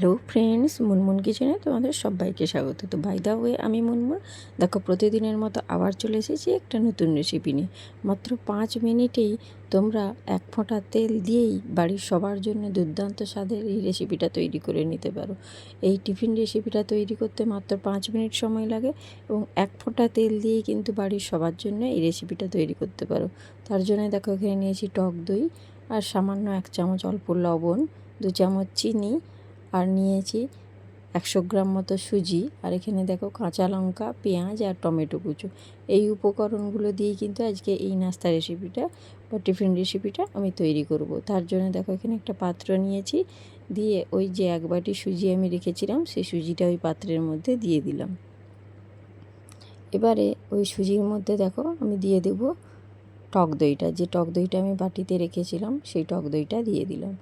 Hello friends Munmun কিচেনে তোমাদের সবাইকে স্বাগত। তো বাই দা ওয়ে আমি মুনমুন দেখো, প্রতিদিনের মতো আবার চলে এসেছি একটা নতুন রেসিপি নিয়ে। মাত্র পাঁচ মিনিটেই তোমরা এক ফোঁটা তেল দিয়েই বাড়ির সবার জন্য দুর্দান্ত স্বাদের এই রেসিপিটা তৈরি করে নিতে পারো। এই টিফিন রেসিপিটা তৈরি করতে মাত্র পাঁচ মিনিট সময় লাগে এবং এক ফোঁটা তেল দিয়েই কিন্তু বাড়ির সবার জন্য এই রেসিপিটা তৈরি করতে পারো। তার জন্য দেখো, এখানে নিয়েছি টক দই আর সামান্য এক চামচ অল্প লবণ, দু চামচ চিনি আর নিয়েছি একশো গ্রাম মতো সুজি। আর এখানে দেখো কাঁচা লঙ্কা, পেঁয়াজ আর টমেটো কুচো। এই উপকরণগুলো দিয়েই কিন্তু আজকে এই নাস্তা রেসিপিটা বা টিফিন রেসিপিটা আমি তৈরি করব। তার জন্য দেখো এখানে একটা পাত্র নিয়েছি। দিয়ে ওই যে এক বাটি সুজি আমি রেখেছিলাম, সেই সুজিটা ওই পাত্রের মধ্যে দিয়ে দিলাম। এবারে ওই সুজির মধ্যে দেখো আমি দিয়ে দেব টক দইটা। যে টক দইটা আমি বাটিতে রেখেছিলাম, সেই টক দইটা দিয়ে দিলাম।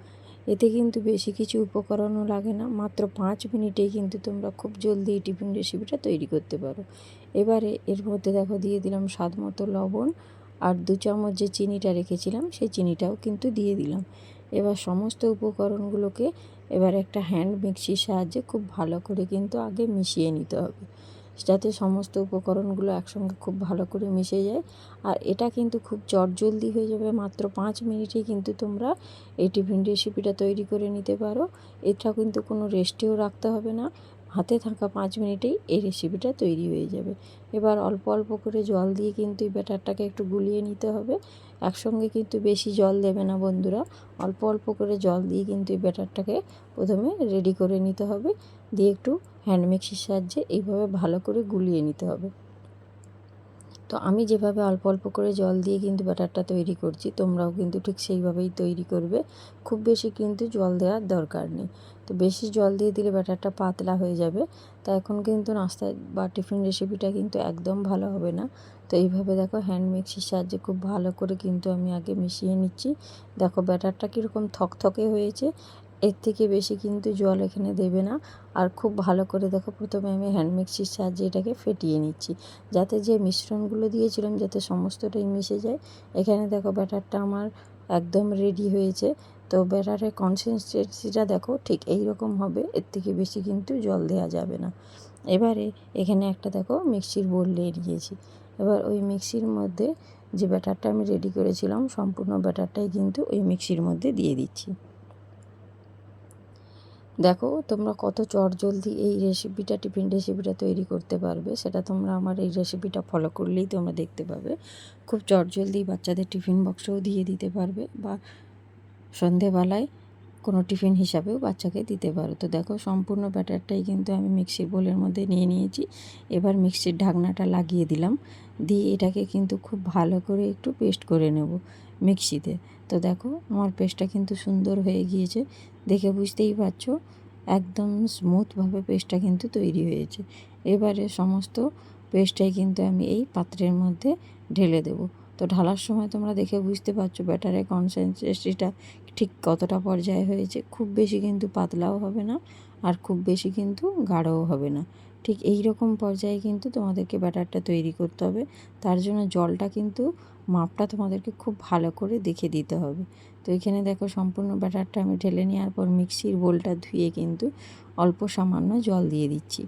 এতে কিন্তু বেশি কিছু উপকরণও লাগে না। মাত্র পাঁচ মিনিটেই কিন্তু তোমরা খুব জলদি এই টিফিন রেসিপিটা তৈরি করতে পারো। এবারে এর মধ্যে দেখো দিয়ে দিলাম স্বাদ মতো লবণ আর দু চামচ যে চিনিটা রেখেছিলাম, সেই চিনিটাও কিন্তু দিয়ে দিলাম। এবার সমস্ত উপকরণগুলোকে এবার একটা হ্যান্ড মিক্সির সাহায্যে খুব ভালো করে কিন্তু আগে মিশিয়ে নিতে হবে। যাতে সমস্ত উপকরণগুলো একসঙ্গে খুব ভালো করে মিশে যায়। আর এটা কিন্তু খুব চটজলদি হয়ে যাবে, মাত্র পাঁচ মিনিটেই কিন্তু তোমরা এই টিফিন রেসিপিটা তৈরি করে নিতে পারো। এটা কিন্তু কোনো রেস্টেও রাখতে হবে না, হাতে থাকা পাঁচ মিনিটেই এই রেসিপিটা তৈরি হয়ে যাবে। এবার অল্প অল্প করে জল দিয়ে কিন্তু এই ব্যাটারটাকে একটু গুলিয়ে নিতে হবে। একসঙ্গে কিন্তু বেশি জল দেবে না বন্ধুরা, অল্প অল্প করে জল দিয়ে কিন্তু এই ব্যাটারটাকে প্রথমে রেডি করে নিতে হবে। দিয়ে একটু হ্যান্ড মিক্সির সাহায্যে এইভাবে ভালো করে গুলিয়ে নিতে হবে। তো আমি যেভাবে অল্প অল্প করে জল দিয়ে কিন্তু ব্যাটারটা তৈরি করছি, তোমরাও কিন্তু ঠিক সেইভাবেই তৈরি করবে। খুব বেশি কিন্তু জল দেওয়ার দরকার নেই। তো বেশি জল দিয়ে দিলে ব্যাটারটা পাতলা হয়ে যাবে। তা এখন কিন্তু নাস্তা বা টিফিন রেসিপিটা কিন্তু একদম ভালো হবে না। তো এইভাবে দেখো হ্যান্ড মিক্সির সাহায্যে খুব ভালো করে কিন্তু আমি আগে মিশিয়ে নিচ্ছি। দেখো ব্যাটারটা কীরকম থকথকে হয়েছে। এর থেকে বেশি কিন্তু জল এখানে দেবে না। আর খুব ভালো করে দেখো, প্রথমে আমি হ্যান্ড মিক্সির সাহায্যে এটাকে ফেটিয়ে নিচ্ছি। যাতে যে মিশ্রণগুলো দিয়েছিলাম, যাতে সমস্তটাই মিশে যায়, এখানে দেখো ব্যাটারটা আমার একদম রেডি হয়েছে। তো ব্যাটারের কনসিস্টেন্সিটা দেখো, ঠিক এই রকম হবে, এর থেকে বেশি কিন্তু জল দেওয়া যাবে না। এবারে এখানে একটা দেখো মিক্সির বোল নিয়ে নিয়েছি। এবার ওই মিক্সির মধ্যে যে ব্যাটারটা আমি রেডি করেছিলাম, সম্পূর্ণ ব্যাটারটাই কিন্তু ওই মিক্সির মধ্যে দিয়ে দিচ্ছি। দেখো, তোমরা কত চট জলদি এই রেসিপিটা টিফিন রেসিপিটা তৈরি করতে পারবে। সেটা তোমরা আমার এই রেসিপিটা ফলো করলেই তোমরা দেখতে পাবে। খুব চট জলদি বাচ্চাদের টিফিন বক্সেও দিয়ে দিতে পারবে বা সন্ধেবেলায় কোনো টিফিন হিসাবেও বাচ্চাকে দিতে পারো। তো দেখো, সম্পূর্ণ ব্যাটারটাই কিন্তু আমি মিক্সির বোলের মধ্যে নিয়ে নিয়েছি। এবার মিক্সির ঢাকনাটা লাগিয়ে দিলাম। দিয়ে এটাকে কিন্তু খুব ভালো করে একটু পেস্ট করে নেব মিক্সিতে তো দেখো, আমার পেস্টটা কিন্তু সুন্দর হয়ে গিয়েছে। দেখে বুঝতেই পারছ, একদম স্মুথভাবে পেস্টটা কিন্তু তৈরি হয়েছে। এবারে সমস্ত পেস্টটাই কিন্তু আমি এই পাত্রের মধ্যে ঢেলে দেব। তো ঢালার সময় তোমরা দেখে বুঝতে পারছ ব্যাটারের কনসেন্ট্রেসিটা ঠিক কতটা পর্যায়ে হয়েছে। খুব বেশি কিন্তু পাতলাও হবে না, আর খুব বেশি কিন্তু গাঢ়ও হবে না। ঠিক এই রকম পর্যায়ে কিন্তু তোমাদেরকে ব্যাটারটা তৈরি করতে হবে। তার জন্য জলটা কিন্তু মাপটা তোমাদেরকে খুব ভালো করে দেখে দিতে হবে। তো এখানে দেখো সম্পূর্ণ ব্যাটারটা আমি ঢেলে নেওয়ার পর মিক্সির বোলটা ধুয়ে কিন্তু অল্প সামান্য জল দিয়ে দিচ্ছি।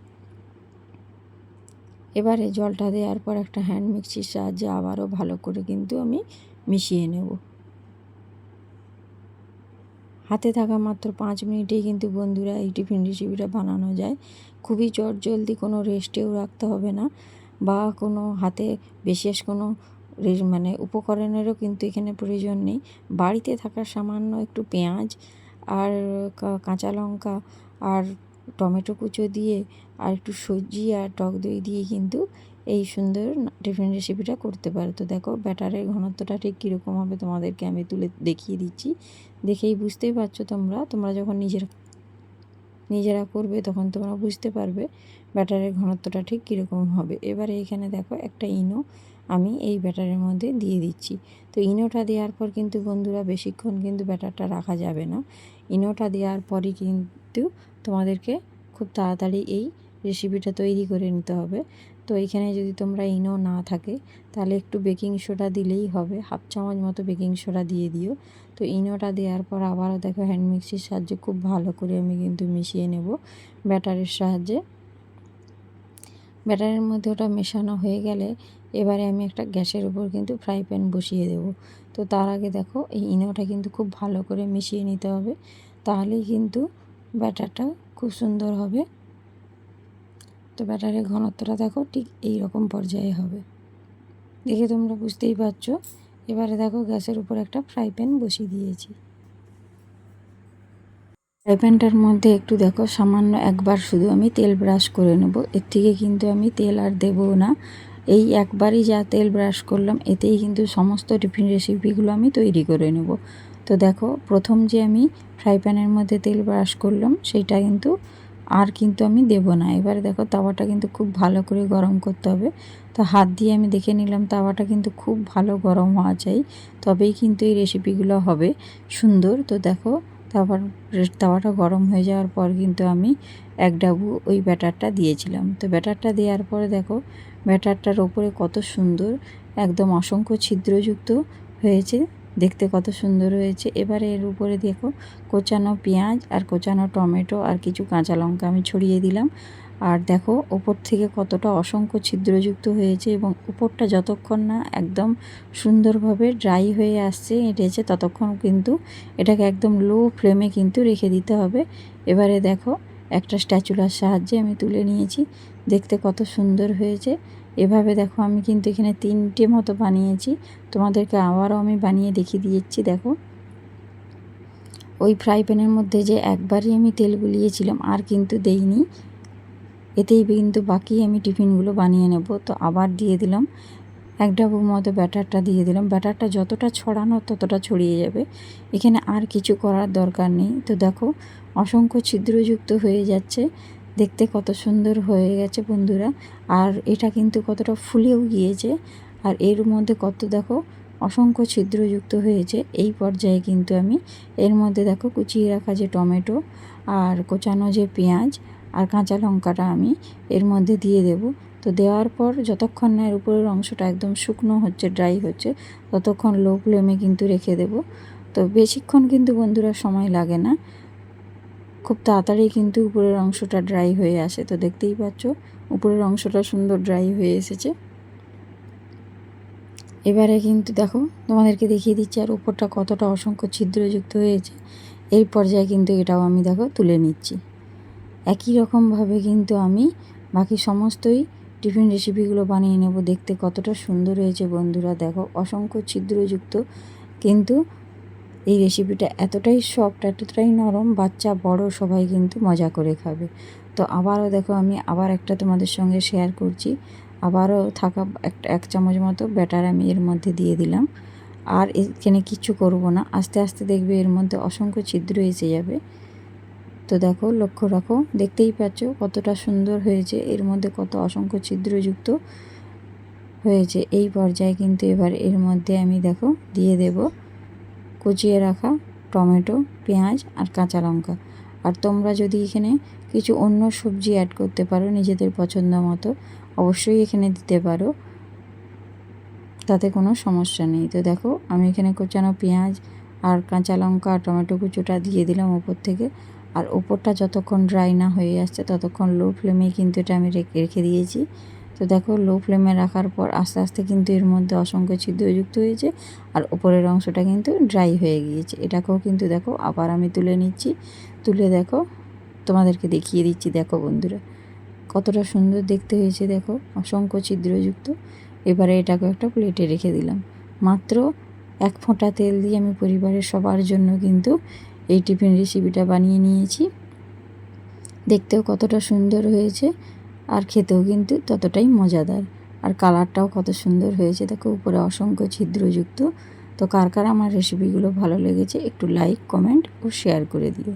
এবারে জলটা দেওয়ার পর একটা হ্যান্ড মিক্সির সাহায্যে আবারও ভালো করে কিন্তু আমি মিশিয়ে নেব। হাতে থাকা মাত্র পাঁচ মিনিটেই কিন্তু বন্ধুরা এই টিফিন রেসিপিটা বানানো যায়। খুবই চট জলদি কোনো রেস্টেও রাখতে হবে না বা কোনো হাতে বিশেষ কোনো মানে উপকরণেরও কিন্তু এখানে প্রয়োজন নেই। বাড়িতে থাকা সামান্য একটু পেঁয়াজ আর কাঁচা লঙ্কা আর টমেটো কুচো দিয়ে আর একটু সবজি আর টক দই দিয়ে কিন্তু এই সুন্দর টিফিন রেসিপিটা করতে পারো। তো দেখো, ব্যাটারের ঘনত্বটা ঠিক কীরকম হবে তোমাদেরকে আমি তুলে দেখিয়ে দিচ্ছি। দেখেই বুঝতেই পারছ তোমরা। তোমরা যখন নিজের, নিজেরা করবে তখন তোমরা বুঝতে পারবে ব্যাটারের ঘনত্বটা ঠিক কীরকম হবে। এবারে এখানে দেখো একটা ইনো আমি এই ব্যাটারের মধ্যে দিয়ে দিচ্ছি। তো ইনোটা দেওয়ার পর কিন্তু বন্ধুরা বেশিক্ষণ কিন্তু ব্যাটারটা রাখা যাবে না। ইনোটা দেওয়ার পরই কিন্তু তোমাদেরকে খুব তাড়াতাড়ি এই রেসিপিটা তৈরি করে নিতে হবে। তো এখানে যদি তোমরা ইনো না থাকে, তাহলে একটু বেকিং সোডা দিলেই হবে। হাফ চামচ মতো বেকিং সোডা দিয়ে দিও। তো ইনোটা দেওয়ার পর আবারও দেখো হ্যান্ড মিক্সির সাহায্যে খুব ভালো করে আমি কিন্তু মিশিয়ে নেব ব্যাটারের সাহায্যে। ব্যাটারের মধ্যে ওটা মেশানো হয়ে গেলে এবারে আমি একটা গ্যাসের উপর কিন্তু ফ্রাই প্যান বসিয়ে দেব। তো তার আগে দেখো, এই ইনোটা কিন্তু খুব ভালো করে মিশিয়ে নিতে হবে। তাহলেই কিন্তু ব্যাটারটা খুব সুন্দর হবে। তো ব্যাটারের ঘনত্বটা দেখো ঠিক এই রকম পর্যায়ে হবে। দেখে তোমরা বুঝতেই পারছ। এবারে দেখো গ্যাসের উপর একটা ফ্রাই প্যান বসিয়ে দিয়েছি। ফ্রাই প্যানটার মধ্যে একটু দেখো সামান্য একবার শুধু আমি তেল ব্রাশ করে নেব। এর থেকে কিন্তু আমি তেল আর দেবো না। এই একবারই যা তেল ব্রাশ করলাম, এতেই কিন্তু সমস্ত টিফিন রেসিপিগুলো আমি তৈরি করে নেব। তো দেখো প্রথম যে আমি ফ্রাই প্যানের মধ্যে তেল ব্রাশ করলাম সেটা কিন্তু আর কিন্তু আমি দেব না। এবারে দেখো তাওয়াটা কিন্তু খুব ভালো করে গরম করতে হবে। তো হাত দিয়ে আমি দেখে নিলাম তাওয়াটা কিন্তু খুব ভালো গরম হওয়া চাই। তবেই কিন্তু এই রেসিপিগুলো হবে সুন্দর। তো দেখো তারপর তাওয়াটা গরম হয়ে যাওয়ার পর কিন্তু আমি এক ডাবু ওই ব্যাটারটা দিয়েছিলাম। তো ব্যাটারটা দেওয়ার পরে দেখো ব্যাটারটার ওপরে কত সুন্দর, একদম অসংখ্য ছিদ্রযুক্ত হয়েছে। দেখতে কত সুন্দর হয়েছে। এবারে এর উপরে দেখো কোচানো পেঁয়াজ আর কোচানো টমেটো আর কিছু কাঁচা লঙ্কা আমি ছড়িয়ে দিলাম। আর দেখো ওপর থেকে কতটা অসংখ্য ছিদ্রযুক্ত হয়েছে এবং উপরটা যতক্ষণ না একদম সুন্দরভাবে ড্রাই হয়ে আসছে এঁটেছে ততক্ষণ কিন্তু এটাকে একদম লো ফ্লেমে কিন্তু রেখে দিতে হবে। এবারে দেখো একটা স্ট্যাচুলার সাহায্যে আমি তুলে নিয়েছি। দেখতে কত সুন্দর হয়েছে। এভাবে দেখো, আমি কিন্তু এখানে তিনটে মতো বানিয়েছি। তোমাদেরকে আবারও আমি বানিয়ে দেখিয়ে দিয়েছি, দেখো। ওই ফ্রাই প্যানের মধ্যে যে একবারই আমি তেল গুলিয়েছিলাম, আর কিন্তু দেইনি। এতেই কিন্তু বাকি আমি টিফিনগুলো বানিয়ে নেব। তো আবার দিয়ে দিলাম। এক ডাবুর মতো ব্যাটারটা দিয়ে দিলাম। ব্যাটারটা যতটা ছড়ানো ততটা ছড়িয়ে যাবে। এখানে আর কিছু করার দরকার নেই। তো দেখো, অসংখ্য ছিদ্রযুক্ত হয়ে যাচ্ছে। দেখতে কত সুন্দর হয়ে গেছে বন্ধুরা। আর এটা কিন্তু কতটা ফুলেও গিয়েছে। আর এর মধ্যে কত দেখো, অসংখ্য ছিদ্রযুক্ত হয়েছে। এই পর্যায়ে কিন্তু আমি এর মধ্যে দেখো কুচিয়ে রাখা যে টমেটো আর কোচানো যে পেঁয়াজ আর কাঁচা লঙ্কাটা আমি এর মধ্যে দিয়ে দেব। তো দেওয়ার পর যতক্ষণ না এর উপরের অংশটা একদম শুকনো হচ্ছে ড্রাই হচ্ছে, ততক্ষণ লো ফ্লেমে কিন্তু রেখে দেব। তো বেশিক্ষণ কিন্তু বন্ধুরা সময় লাগে না। খুব তাড়াতাড়ি কিন্তু উপরের অংশটা ড্রাই হয়ে আসে। তো দেখতেই পাচ্ছ, উপরের অংশটা সুন্দর ড্রাই হয়ে এসেছে। এবারে কিন্তু দেখো, তোমাদেরকে দেখিয়ে দিচ্ছি আর উপরটা কতটা অসংখ্য ছিদ্রযুক্ত হয়েছে। এই পর্যায়ে কিন্তু এটাও আমি দেখো তুলে নিচ্ছি। একই রকমভাবে কিন্তু আমি বাকি সমস্তই টিফিন রেসিপিগুলো বানিয়ে নেব। দেখতে কতটা সুন্দর হয়েছে বন্ধুরা। দেখো, অসংখ্য ছিদ্রযুক্ত। কিন্তু এই রেসিপিটা এতটাই সফট এতটাই নরম, বাচ্চা, বড় সবাই কিন্তু মজা করে খাবে। তো আবারও দেখো, আমি আবার একটা তোমাদের সঙ্গে শেয়ার করছি। আবারও থাকা একটা এক চামচ মতো ব্যাটার আমি এর মধ্যে দিয়ে দিলাম। আর এখানে কিচ্ছু করব না। আস্তে আস্তে দেখবে এর মধ্যে অসংখ্য ছিদ্র এসে যাবে। তো দেখো, লক্ষ্য রাখো, দেখতেই পাচ্ছ কতটা সুন্দর হয়েছে। এর মধ্যে কত অসংখ্য ছিদ্রযুক্ত হয়েছে। এই পর্যায়ে কিন্তু এবার এর মধ্যে আমি দেখো, দিয়ে দেব কুচিয়ে রাখা টমেটো, পেঁয়াজ আর কাঁচা লঙ্কা। আর তোমরা যদি এখানে কিছু অন্য সবজি অ্যাড করতে পারো নিজেদের পছন্দ মতো, অবশ্যই এখানে দিতে পারো। তাতে কোনো সমস্যা নেই। তো দেখো, আমি এখানে কোচানো পেঁয়াজ আর কাঁচা লঙ্কা টমেটো কুচোটা দিয়ে দিলাম ওপর থেকে। আর ওপরটা যতক্ষণ ড্রাই না হয়ে আসছে, ততক্ষণ লো ফ্লেমে কিন্তু এটা আমি রেখে রেখে দিয়েছি। তো দেখো লো ফ্লেমে রাখার পর আস্তে আস্তে কিন্তু এর মধ্যে অসংখ্য ছিদ্রযুক্ত হয়েছে আর ওপরের অংশটা কিন্তু ড্রাই হয়ে গিয়েছে। এটাকেও কিন্তু দেখো আবার আমি তুলে নিচ্ছি। তুলে দেখো, তোমাদেরকে দেখিয়ে দিচ্ছি, দেখো বন্ধুরা। কতটা সুন্দর দেখতে হয়েছে, দেখো অসংখ্য ছিদ্রযুক্ত এবারে এটাকে একটা প্লেটে রেখে দিলাম। মাত্র এক ফোঁটা তেল দিয়ে আমি পরিবারের সবার জন্য কিন্তু এই টিফিন রেসিপিটা বানিয়ে নিয়েছি। দেখতেও কতটা সুন্দর হয়েছে আর খেতেও কিন্তু ততটাই মজাদার। আর কালারটাও কত সুন্দর হয়েছে। দেখো, উপরে অসংখ্য ছিদ্রযুক্ত। তো কার কার আমার রেসিপিগুলো ভালো লেগেছে একটু লাইক কমেন্ট ও শেয়ার করে দিও।